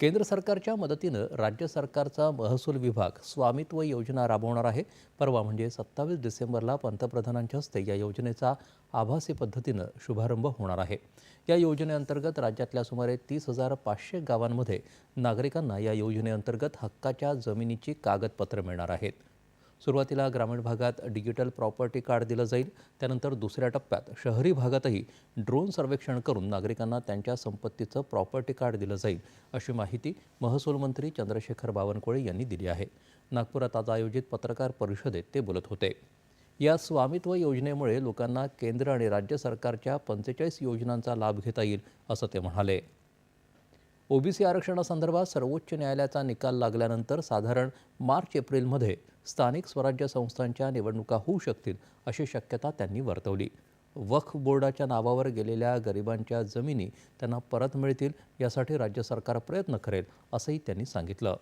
केंद्र सरकारच्या मदतीनं राज्य सरकारचा महसूल विभाग स्वामित्व योजना राबवणार आहे. परवा म्हणजे सत्तावीस डिसेंबरला पंतप्रधानांच्या हस्ते या योजनेचा आभासी पद्धतीनं शुभारंभ होणार आहे. या योजनेअंतर्गत राज्यातल्या सुमारे तीस हजार पाचशे गावांमध्ये नागरिकांना या योजनेअंतर्गत हक्काच्या जमिनीची कागदपत्रं मिळणार आहेत. सुरुवातीला ग्रामीण भागात डिजिटल प्रॉपर्टी कार्ड दिलं जाईल त्यानंतर दुसऱ्या टप्प्यात शहरी भागातही ड्रोन सर्वेक्षण करून नागरिकांना त्यांच्या संपत्तीचं प्रॉपर्टी कार्ड दिलं जाईल अशी माहिती महसूल मंत्री चंद्रशेखर बावनकुळे यांनी दिली आहे. नागपुरात आज आयोजित पत्रकार परिषदेत ते बोलत होते. या स्वामित्व योजनेमुळे लोकांना केंद्र आणि राज्य सरकारच्या पंचेचाळीस योजनांचा लाभ घेता येईल असं ते म्हणाले. ओबीसी आरक्षणासंदर्भात सर्वोच्च न्यायालयाचा निकाल लागल्यानंतर साधारण मार्च एप्रिलमध्ये स्थानिक स्वराज्य संस्थांच्या निवडणुका होऊ शकतील अशी शक्यता त्यांनी वर्तवली. वक्फ बोर्डाच्या नावावर गेलेल्या गरिबांच्या जमिनी त्यांना परत मिळतील यासाठी राज्य सरकार प्रयत्न करेल असंही त्यांनी सांगितलं.